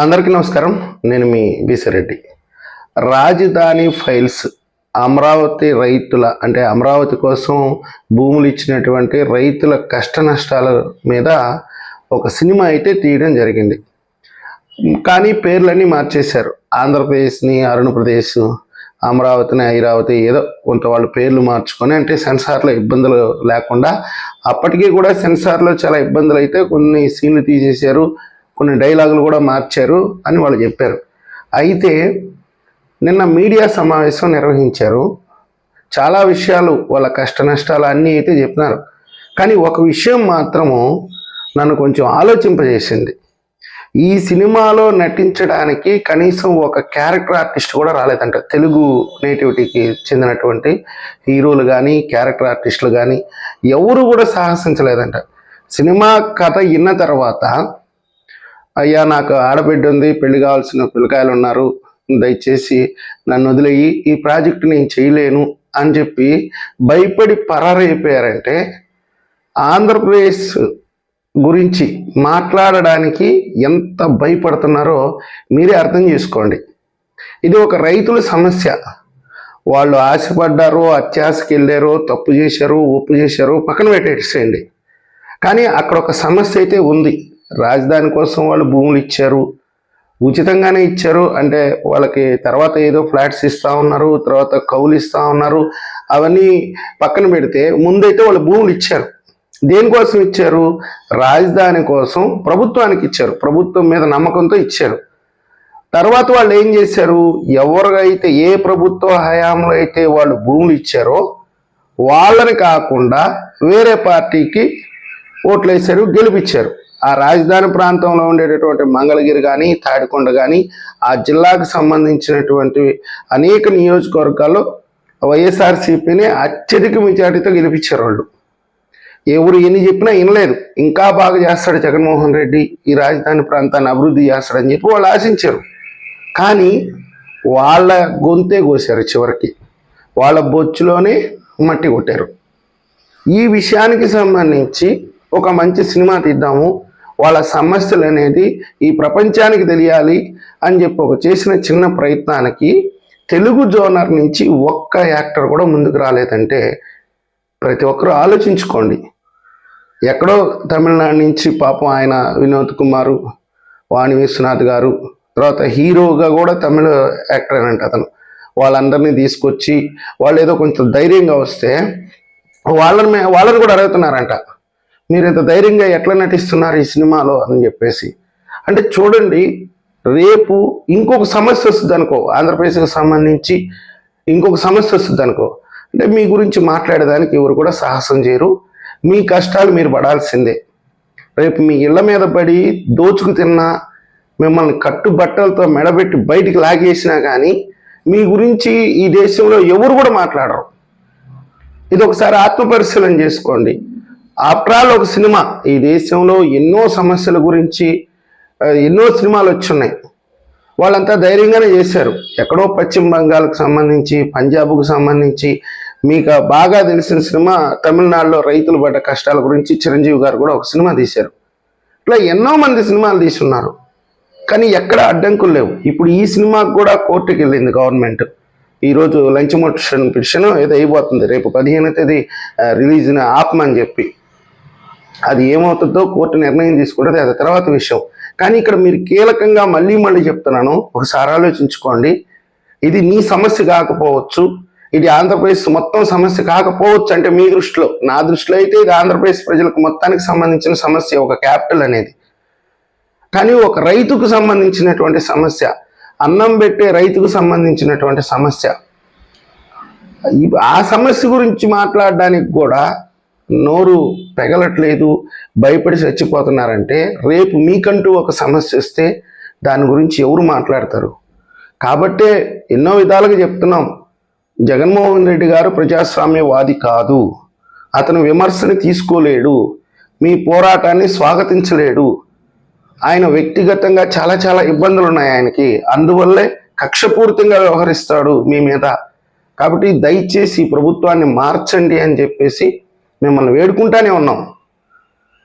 అందరికీ నమస్కారం. నేను మీ బీసరెడ్డి రాజధాని ఫైల్స్ అమరావతి రైతుల అంటే అమరావతి కోసం భూములు ఇచ్చినటువంటి రైతుల కష్ట నష్టాల మీద ఒక సినిమా అయితే తీయడం జరిగింది. కానీ పేర్లన్నీ మార్చేశారు. ఆంధ్రప్రదేశ్ని అరుణప్రదేశ్ అమరావతిని ఐరావతి ఏదో కొంత వాళ్ళు పేర్లు మార్చుకొని అంటే సెన్సార్లో ఇబ్బందులు లేకుండా అప్పటికీ కూడా సెన్సార్లో చాలా ఇబ్బందులు అయితే కొన్ని సీన్లు తీసేశారు. కొన్ని డైలాగులు కూడా మార్చారు అని వాళ్ళు చెప్పారు. అయితే నిన్న మీడియా సమావేశం నిర్వహించారు. చాలా విషయాలు వాళ్ళ కష్ట నష్టాలు అన్నీ అయితే చెప్పినారు. కానీ ఒక విషయం మాత్రము నన్ను కొంచెం ఆలోచింపజేసింది. ఈ సినిమాలో నటించడానికి కనీసం ఒక క్యారెక్టర్ ఆర్టిస్ట్ కూడా రాలేదంట. తెలుగు నేటివిటీకి చెందినటువంటి హీరోలు కానీ క్యారెక్టర్ ఆర్టిస్టులు కానీ ఎవరు కూడా సాహసించలేదంట. సినిమా కథ విన్న తర్వాత అయ్యా నాకు ఆడబిడ్డ ఉంది పెళ్ళి కావాల్సిన పిల్లకాయలు ఉన్నారు దయచేసి నన్ను వదిలేయి ఈ ప్రాజెక్ట్ నేను చేయలేను అని చెప్పి భయపడి పరారైపోయారంటే ఆంధ్రప్రదేశ్ గురించి మాట్లాడడానికి ఎంత భయపడుతున్నారో మీరే అర్థం చేసుకోండి. ఇది ఒక రైతుల సమస్య. వాళ్ళు ఆశపడ్డారు అత్యాశకి వెళ్ళారు తప్పు చేశారు ఒప్పు చేశారు పక్కన పెట్టేసేయండి. కానీ అక్కడ ఒక సమస్య అయితే ఉంది. రాజధాని కోసం వాళ్ళు భూములు ఇచ్చారు ఉచితంగానే ఇచ్చారు. అంటే వాళ్ళకి తర్వాత ఏదో ఫ్లాట్స్ ఇస్తా ఉన్నారు తర్వాత కౌలు ఇస్తూ ఉన్నారు. అవన్నీ పక్కన పెడితే ముందైతే వాళ్ళు భూములు ఇచ్చారు. దేనికోసం ఇచ్చారు? రాజధాని కోసం ప్రభుత్వానికి ఇచ్చారు. ప్రభుత్వం మీద నమ్మకంతో ఇచ్చారు. తర్వాత వాళ్ళు ఏం చేశారు? ఎవరైతే ఏ ప్రభుత్వ హయాంలో అయితే వాళ్ళు భూములు ఇచ్చారో వాళ్ళని కాకుండా వేరే పార్టీకి ఓట్లు వేశారు గెలిపించారు. ఆ రాజధాని ప్రాంతంలో ఉండేటటువంటి మంగళగిరి కానీ తాడికొండ కానీ ఆ జిల్లాకు సంబంధించినటువంటి అనేక నియోజకవర్గాల్లో వైఎస్ఆర్సీపీని అత్యధిక మెజార్టీతో గెలిపించారు వాళ్ళు. ఎవరు ఎన్ని చెప్పినా వినలేదు. ఇంకా బాగా చేస్తాడు జగన్మోహన్ రెడ్డి ఈ రాజధాని ప్రాంతాన్ని అభివృద్ధి చేస్తాడని చెప్పి వాళ్ళు ఆశించారు. కానీ వాళ్ళ గొంతే కోసారు చివరికి. వాళ్ళ బొచ్చులోనే మట్టి కొట్టారు. ఈ విషయానికి సంబంధించి ఒక మంచి సినిమా తీద్దాము. వాళ్ళ సమస్యలు అనేది ఈ ప్రపంచానికి తెలియాలి అని చెప్పి ఒక చేసిన చిన్న ప్రయత్నానికి తెలుగు జోనర్ నుంచి ఒక్క యాక్టర్ కూడా ముందుకు రాలేదంటే ప్రతి ఒక్కరూ ఆలోచించుకోండి. ఎక్కడో తమిళనాడు నుంచి పాపం ఆయన వినోద్ కుమారు వాణి విశ్వనాథ్ గారు తర్వాత హీరోగా కూడా తమిళ యాక్టర్ అంట అతను. వాళ్ళందరినీ తీసుకొచ్చి వాళ్ళు ఏదో కొంచెం ధైర్యంగా వస్తే వాళ్ళని వాళ్ళని కూడా అడుగుతున్నారంట. మీరు ఇంత ధైర్యంగా ఎట్లా నటిస్తున్నారు ఈ సినిమాలో అని చెప్పేసి. అంటే చూడండి రేపు ఇంకొక సమస్య వస్తుంది అనుకో ఆంధ్రప్రదేశ్కి సంబంధించి ఇంకొక సమస్య వస్తుంది అనుకో అంటే మీ గురించి మాట్లాడేదానికి ఎవరు కూడా సాహసం చేయరు. మీ కష్టాలు మీరు పడాల్సిందే. రేపు మీ ఇళ్ళ మీద పడి దోచుకు తిన్నా మిమ్మల్ని కట్టుబట్టలతో మెడబెట్టి బయటికి లాగేసినా కానీ మీ గురించి ఈ దేశంలో ఎవరు కూడా మాట్లాడరు. ఇది ఒకసారి ఆత్మపరిశీలన చేసుకోండి. ఆప్రాల్ ఒక సినిమా. ఈ దేశంలో ఎన్నో సమస్యల గురించి ఎన్నో సినిమాలు వచ్చున్నాయి. వాళ్ళంతా ధైర్యంగానే చేశారు. ఎక్కడో పశ్చిమ బెంగాల్కి సంబంధించి పంజాబ్కు సంబంధించి మీకు బాగా తెలిసిన సినిమా తమిళనాడులో రైతులు పడ్డ కష్టాల గురించి చిరంజీవి గారు కూడా ఒక సినిమా తీశారు. ఇట్లా ఎన్నో మంది సినిమాలు తీసున్నారు కానీ ఎక్కడ అడ్డంకులు లేవు. ఇప్పుడు ఈ సినిమాకు కూడా కోర్టుకి వెళ్ళింది గవర్నమెంట్. ఈరోజు లంచ్ మోషన్ పిటిషన్ ఏదో అయిపోతుంది. రేపు పదిహేను తేదీ రిలీజ్ రిలీజ్ని ఆపమని చెప్పి. అది ఏమవుతుందో కోర్టు నిర్ణయం తీసుకుంటుంది అది తర్వాత విషయం. కానీ ఇక్కడ మీరు కీలకంగా మళ్ళీ మళ్ళీ చెప్తున్నాను ఒకసారి ఆలోచించుకోండి. ఇది నీ సమస్య కాకపోవచ్చు ఇది ఆంధ్రప్రదేశ్ మొత్తం సమస్య కాకపోవచ్చు అంటే మీ దృష్టిలో. నా దృష్టిలో అయితే ఇది ఆంధ్రప్రదేశ్ ప్రజలకు మొత్తానికి సంబంధించిన సమస్య ఒక క్యాపిటల్ అనేది. కానీ ఒక రైతుకు సంబంధించినటువంటి సమస్య అన్నం పెట్టే రైతుకు సంబంధించినటువంటి సమస్య. ఆ సమస్య గురించి మాట్లాడడానికి కూడా నోరు పెగలట్లేదు భయపడి చచ్చిపోతున్నారంటే రేపు మీకంటూ ఒక సమస్య వస్తే దాని గురించి ఎవరు మాట్లాడతారు? కాబట్టే ఎన్నో విధాలుగా చెప్తున్నాం. జగన్మోహన్ రెడ్డి గారు ప్రజాస్వామ్యవాది కాదు. అతను విమర్శని తీసుకోలేడు. మీ పోరాటాన్ని స్వాగతించలేడు. ఆయన వ్యక్తిగతంగా చాలా చాలా ఇబ్బందులు ఉన్నాయి ఆయనకి. అందువల్లే కక్షపూరితంగా వ్యవహరిస్తాడు మీ మీద. కాబట్టి దయచేసి ప్రభుత్వాన్ని మార్చండి అని చెప్పేసి మిమ్మల్ని వేడుకుంటానే ఉన్నాం.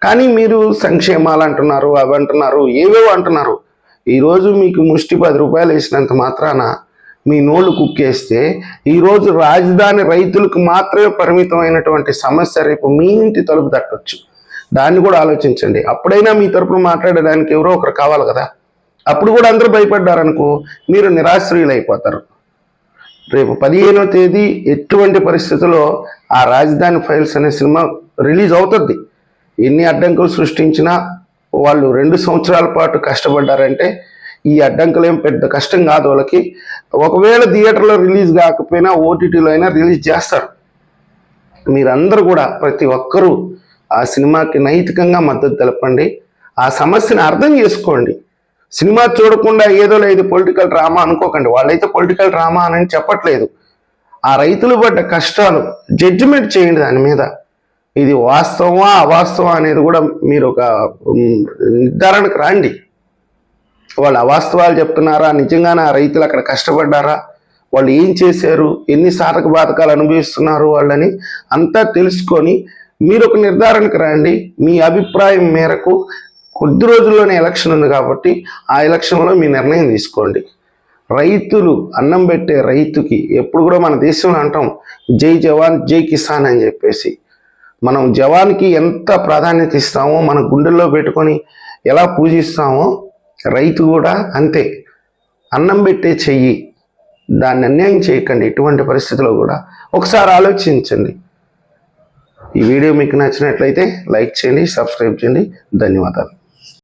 కానీ మీరు సంక్షేమాలు అంటున్నారు అవి అంటున్నారు ఏవేవో అంటున్నారు. ఈరోజు మీకు ముష్టి పది రూపాయలు వేసినంత మాత్రాన మీ నోళ్ళు కుక్కేస్తే ఈరోజు రాజధాని రైతులకు మాత్రమే పరిమితమైనటువంటి సమస్య రేపు మీ ఇంటి తలుపు తట్టొచ్చు. దాన్ని కూడా ఆలోచించండి. అప్పుడైనా మీ తరపున మాట్లాడడానికి ఎవరో ఒకరు కావాలి కదా. అప్పుడు కూడా అందరూ భయపడ్డారనుకో మీరు నిరాశ్రయులు అయిపోతారు రేపు పదిహేనో తేదీ ఎటువంటి పరిస్థితుల్లో ఆ రాజధాని ఫైల్స్ అనే సినిమా రిలీజ్ అవుతుంది? ఎన్ని అడ్డంకులు సృష్టించినా వాళ్ళు రెండు సంవత్సరాల పాటు కష్టపడ్డారంటే ఈ అడ్డంకులు ఏం పెద్ద కష్టం కాదు వాళ్ళకి. ఒకవేళ థియేటర్లో రిలీజ్ కాకపోయినా ఓటీటీలో అయినా రిలీజ్ చేస్తారు. మీరందరూ కూడా ప్రతి ఒక్కరూ ఆ సినిమాకి నైతికంగా మద్దతు తెలపండి. ఆ సమస్యను అర్థం చేసుకోండి. సినిమా చూడకుండా ఏదో లేదు పొలిటికల్ డ్రామా అనుకోకండి. వాళ్ళైతే పొలిటికల్ డ్రామా అని చెప్పట్లేదు. ఆ రైతులు పడ్డ కష్టాలు జడ్జిమెంట్ చేయండి దాని మీద. ఇది వాస్తవమా అవాస్తవం అనేది కూడా మీరు ఒక నిర్ధారణకు రండి. వాళ్ళు అవాస్తవాలు చెప్తున్నారా నిజంగానే ఆ రైతులు అక్కడ కష్టపడ్డారా వాళ్ళు ఏం చేశారు ఎన్ని సాధక బాధకాలు అనుభవిస్తున్నారు వాళ్ళని అంతా తెలుసుకొని మీరు ఒక నిర్ధారణకు రండి. మీ అభిప్రాయం మేరకు కొద్ది రోజుల్లోనే ఎలక్షన్ ఉంది కాబట్టి ఆ ఎలక్షన్లో మీ నిర్ణయం తీసుకోండి. రైతులు అన్నం పెట్టే రైతుకి ఎప్పుడు కూడా మన దేశంలో అంటాం జై జవాన్ జై కిసాన్ అని చెప్పేసి. మనం జవాన్కి ఎంత ప్రాధాన్యత ఇస్తామో మన గుండెల్లో పెట్టుకొని ఎలా పూజిస్తామో రైతు కూడా అంతే. అన్నం పెట్టే చెయ్యి దాన్ని అన్యాయం చేయకండి ఎటువంటి పరిస్థితిలో కూడా. ఒకసారి ఆలోచించండి. ఈ వీడియో మీకు నచ్చినట్లయితే లైక్ చేయండి సబ్స్క్రైబ్ చేయండి. ధన్యవాదాలు.